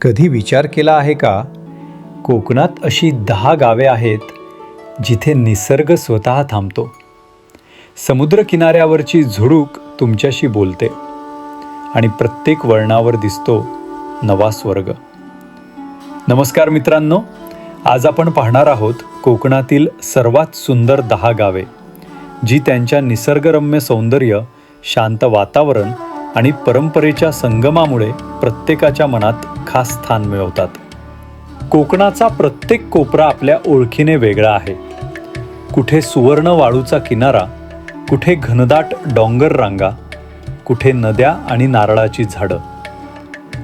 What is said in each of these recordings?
कधी विचार केला आहे का? कोकणात अशी दहा गावे आहेत जिथे निसर्ग स्वतः थांबतो. समुद्रकिनाऱ्यावरची झुडूक तुमच्याशी बोलते आणि प्रत्येक वळणावर दिसतो नवा स्वर्ग. नमस्कार मित्रांनो आज आपण पाहणार आहोत कोकणातील सर्वात सुंदर दहा गावे जी त्यांच्या निसर्गरम्य सौंदर्य शांत वातावरण आणि परंपरेच्या संगमामुळे प्रत्येकाच्या मनात खास स्थान मिळवतात. कोकणाचा प्रत्येक कोपरा आपल्या ओळखीने वेगळा आहे. कुठे सुवर्ण वाळूचा किनारा कुठे घनदाट डोंगर रांगा कुठे नद्या आणि नारळाची झाडं.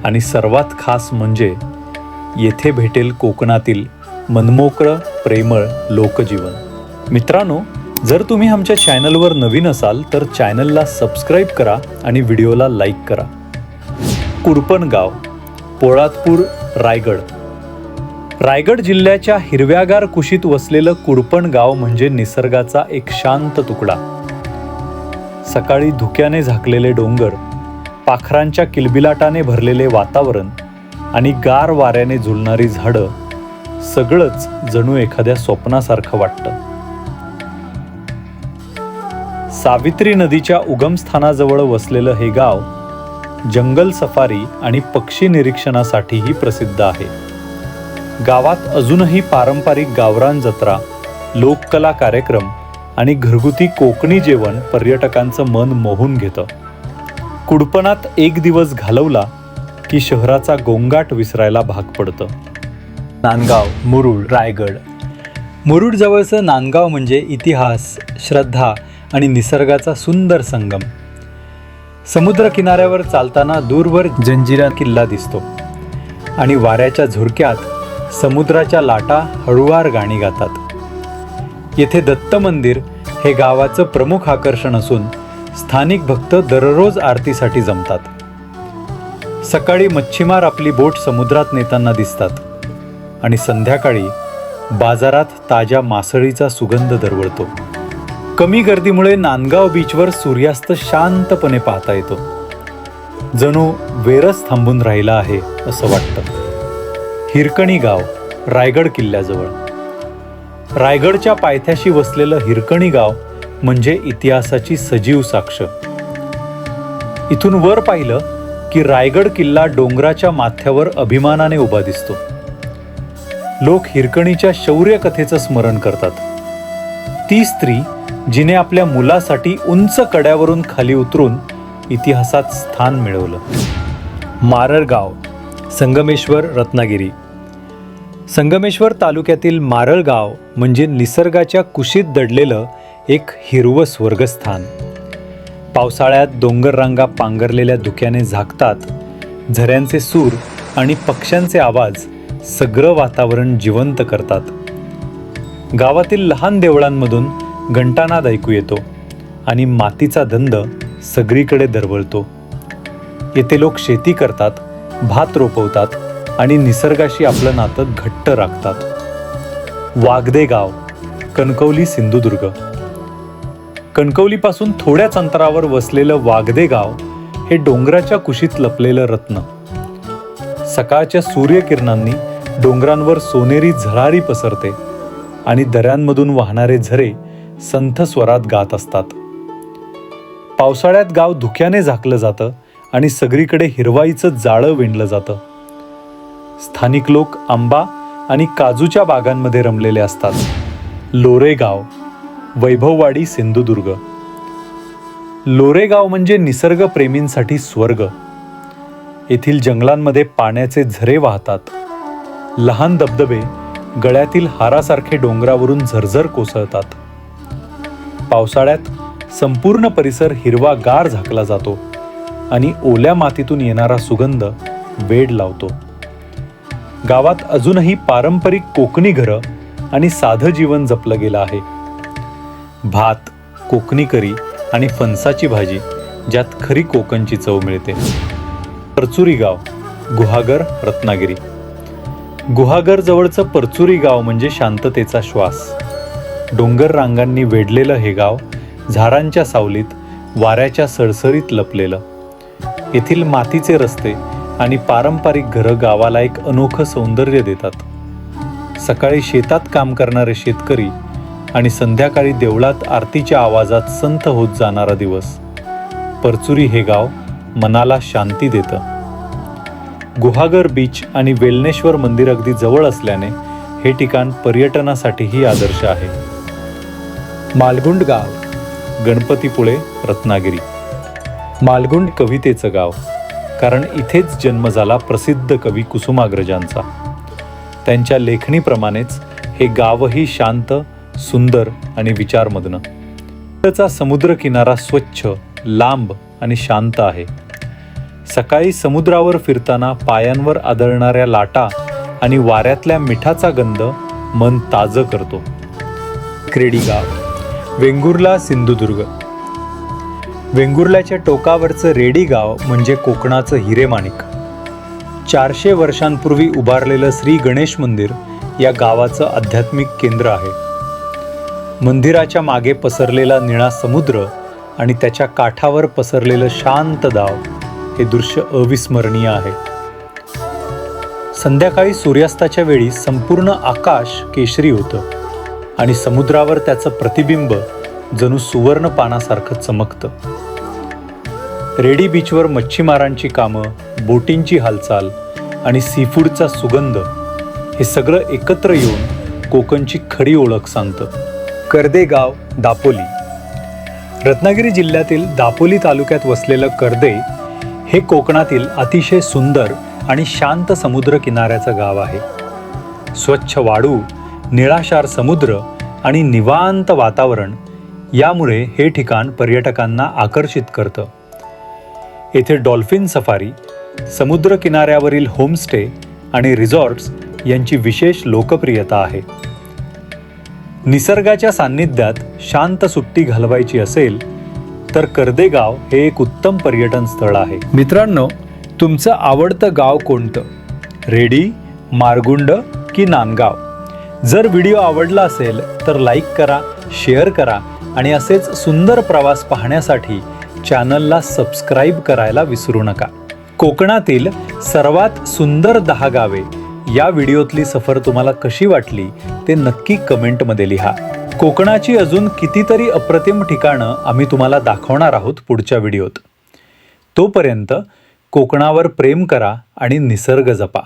आणि सर्वात खास म्हणजे येथे भेटेल कोकणातील मनमोकळं प्रेमळ लोकजीवन. मित्रांनो जर तुम्ही आमच्या चॅनलवर नवीन असाल तर चॅनलला सबस्क्राईब करा आणि व्हिडिओला लाईक करा. कुरपणगाव पोळातपूर रायगड. रायगड जिल्ह्याच्या हिरव्यागार कुशीत वसलेलं कुरपणगाव म्हणजे निसर्गाचा एक शांत तुकडा. सकाळी धुक्याने झाकलेले डोंगर पाखरांच्या किलबिलाटाने भरलेले वातावरण आणि गार वाऱ्याने झुलणारी झाडं सगळंच जणू एखाद्या स्वप्नासारखं वाटतं. सावित्री नदीच्या उगमस्थानाजवळ वसलेलं हे गाव जंगल सफारी आणि पक्षी निरीक्षणासाठीही प्रसिद्ध आहे. गावात अजूनही पारंपरिक गावरान जत्रा लोककला कार्यक्रम आणि घरगुती कोकणी जेवण पर्यटकांचं मन मोहून घेतं. कुडपणात एक दिवस घालवला की शहराचा गोंगाट विसरायला भाग पडतं. नांदगाव मुरुड रायगड. मुरुड जवळचं नांदगाव म्हणजे इतिहास श्रद्धा आणि निसर्गाचा सुंदर संगम. समुद्र किनाऱ्यावर चालताना दूरवर जंजिरा किल्ला दिसतो. आणि वाऱ्याच्या झुरक्यात समुद्राच्या लाटा हळुवार गाणी गातात. येथे दत्त मंदिर हे गावाचं प्रमुख आकर्षण असून स्थानिक भक्त दररोज आरतीसाठी जमतात. सकाळी मच्छीमार आपली बोट समुद्रात नेताना दिसतात. आणि संध्याकाळी बाजारात ताज्या मासळीचा सुगंध दरवळतो. कमी गर्दीमुळे नांदगाव बीचवर सूर्यास्त शांतपणे पाहता येतो. जणू वेरच थांबून राहिला आहे असं वाटतं. हिरकणी गाव रायगड किल्ल्याजवळ. रायगडच्या पायथ्याशी वसलेलं हिरकणी गाव म्हणजे इतिहासाची सजीव साक्ष. इथून वर पाहिलं की रायगड किल्ला डोंगराच्या माथ्यावर अभिमानाने उभा दिसतो. लोक हिरकणीच्या शौर्य कथेचं स्मरण करतात. ती स्त्री जिने आपल्या मुलासाठी उंच कड्यावरून खाली उतरून इतिहासात स्थान मिळवलं. मारळगाव संगमेश्वर रत्नागिरी. संगमेश्वर तालुक्यातील मारळगाव म्हणजे निसर्गाच्या कुशीत दडलेलं एक हिरवं स्वर्गस्थान. पावसाळ्यात डोंगररांगा पांघरलेल्या धुक्याने झाकतात झऱ्यांचे सूर आणि पक्ष्यांचे आवाज सगळं वातावरण जिवंत करतात. गावातील लहान देवळांमधून घंटानाद ऐकू येतो आणि मातीचा धंद सगळीकडे दरवळतो. येथे लोक शेती करतात भात रोपवतात आणि निसर्गाशी आपलं नातं घट्ट राखतात. वागदे गाव कणकवली सिंधुदुर्ग. कणकवलीपासून थोड्याच अंतरावर वसलेलं वागदे गाव हे डोंगराच्या कुशीत लपलेलं रत्न. सकाळच्या सूर्यकिरणांनी डोंगरांवर सोनेरी झळारी पसरते आणि दऱ्यांमधून वाहणारे झरे संथ स्वरात गात असतात. पावसाळ्यात गाव धुक्याने झाकलं जातं आणि सगळीकडे हिरवाईचं जाळं विणलं जातं. स्थानिक लोक आंबा आणि काजूच्या बागांमध्ये रमलेले असतात. लोरेगाव वैभववाडी सिंधुदुर्ग. लोरेगाव म्हणजे निसर्गप्रेमींसाठी स्वर्ग. येथील जंगलांमध्ये पाण्याचे झरे वाहतात. लहान धबधबे गळ्यातील हारासारखे डोंगरावरून झरझर कोसळतात. पावसाळ्यात संपूर्ण परिसर हिरवा गार झाकला जातो आणि ओल्या मातीतून येणारा सुगंध वेड लावतो. गावात अजूनही पारंपरिक कोकणी घरं आणि साधं जीवन जपलं गेलं आहे. भात कोकणी करी आणि फणसाची भाजी ज्यात खरी कोकणची चव मिळते. परचुरी गाव गुहागर रत्नागिरी. गुहागर जवळचं परचुरी गाव म्हणजे शांततेचा श्वास. डोंगर रांगांनी वेढलेलं हे गाव झाडांच्या सावलीत वाऱ्याच्या सळसळीत लपलेलं. येथील मातीचे रस्ते आणि पारंपरिक घरं गावाला एक अनोखं सौंदर्य देतात. सकाळी शेतात काम करणारे शेतकरी आणि संध्याकाळी देवळात आरतीच्या आवाजात संत होत जाणारा दिवस. परचुरी हे गाव मनाला शांती देतं. गुहागर बीच आणि वेलनेश्वर मंदिर अगदी जवळ असल्याने हे ठिकाण पर्यटनासाठीही आदर्श आहे. मालगुंड गाव गणपतीपुळे रत्नागिरी. मालगुंड कवितेचं गाव कारण इथेच जन्म झाला प्रसिद्ध कवी कुसुमाग्रजांचा. त्यांच्या लेखणीप्रमाणेच हे गावही शांत सुंदर आणि विचारमग्न. त्याचा समुद्रकिनारा स्वच्छ लांब आणि शांत आहे. सकाळी समुद्रावर फिरताना पायांवर आदळणाऱ्या लाटा आणि वाऱ्यातल्या मिठाचा गंध मन ताजं करतो. क्रेडी गाव वेंगुर्ला सिंधुदुर्ग. वेंगुर्ल्याच्या टोकावरचं रेडी गाव म्हणजे कोकणाचं हिरेमाणिक. चारशे वर्षांपूर्वी उभारलेलं श्री गणेश मंदिर या गावाचं आध्यात्मिक केंद्र आहे. मंदिराच्या मागे पसरलेला निळा समुद्र आणि त्याच्या काठावर पसरलेलं शांत गाव हे दृश्य अविस्मरणीय आहे. संध्याकाळी सूर्यास्ताच्या वेळी संपूर्ण आकाश केशरी होतं. आणि समुद्रावर त्याचं प्रतिबिंब जणू सुवर्ण पानासारखं चमकतं. रेडी बीचवर मच्छीमारांची कामं बोटींची हालचाल आणि सीफूडचा सुगंध हे सगळं एकत्र येऊन कोकणची खरी ओळख सांगतं. कर्दे गाव दापोली. रत्नागिरी जिल्ह्यातील दापोली तालुक्यात वसलेलं कर्दे हे कोकणातील अतिशय सुंदर आणि शांत समुद्र किनाऱ्याचं गाव आहे. स्वच्छ वाळू निळाशार समुद्र आणि निवांत वातावरण यामुळे हे ठिकाण पर्यटकांना आकर्षित करतं. येथे डॉल्फिन सफारी समुद्र किनाऱ्यावरील होमस्टे आणि रिसॉर्ट्स यांची विशेष लोकप्रियता आहे. निसर्गाच्या सान्निध्यात शांत सुट्टी घालवायची असेल तर कर्देगाव हे एक उत्तम पर्यटन स्थळ आहे. मित्रांनो तुमचं आवडतं गाव कोणतं? रेडी मारगुंड की नांदगाव? जर व्हिडिओ आवडला असेल तर लाईक करा शेअर करा आणि असेच सुंदर प्रवास पाहण्यासाठी चॅनलला सबस्क्राईब करायला विसरू नका. कोकणातील सर्वात सुंदर दहा गावे या व्हिडिओतली सफर तुम्हाला कशी वाटली ते नक्की कमेंटमध्ये लिहा. कोकणाची अजून कितीतरी अप्रतिम ठिकाणं आम्ही तुम्हाला दाखवणार आहोत पुढच्या व्हिडिओत. तोपर्यंत कोकणावर प्रेम करा आणि निसर्ग जपा.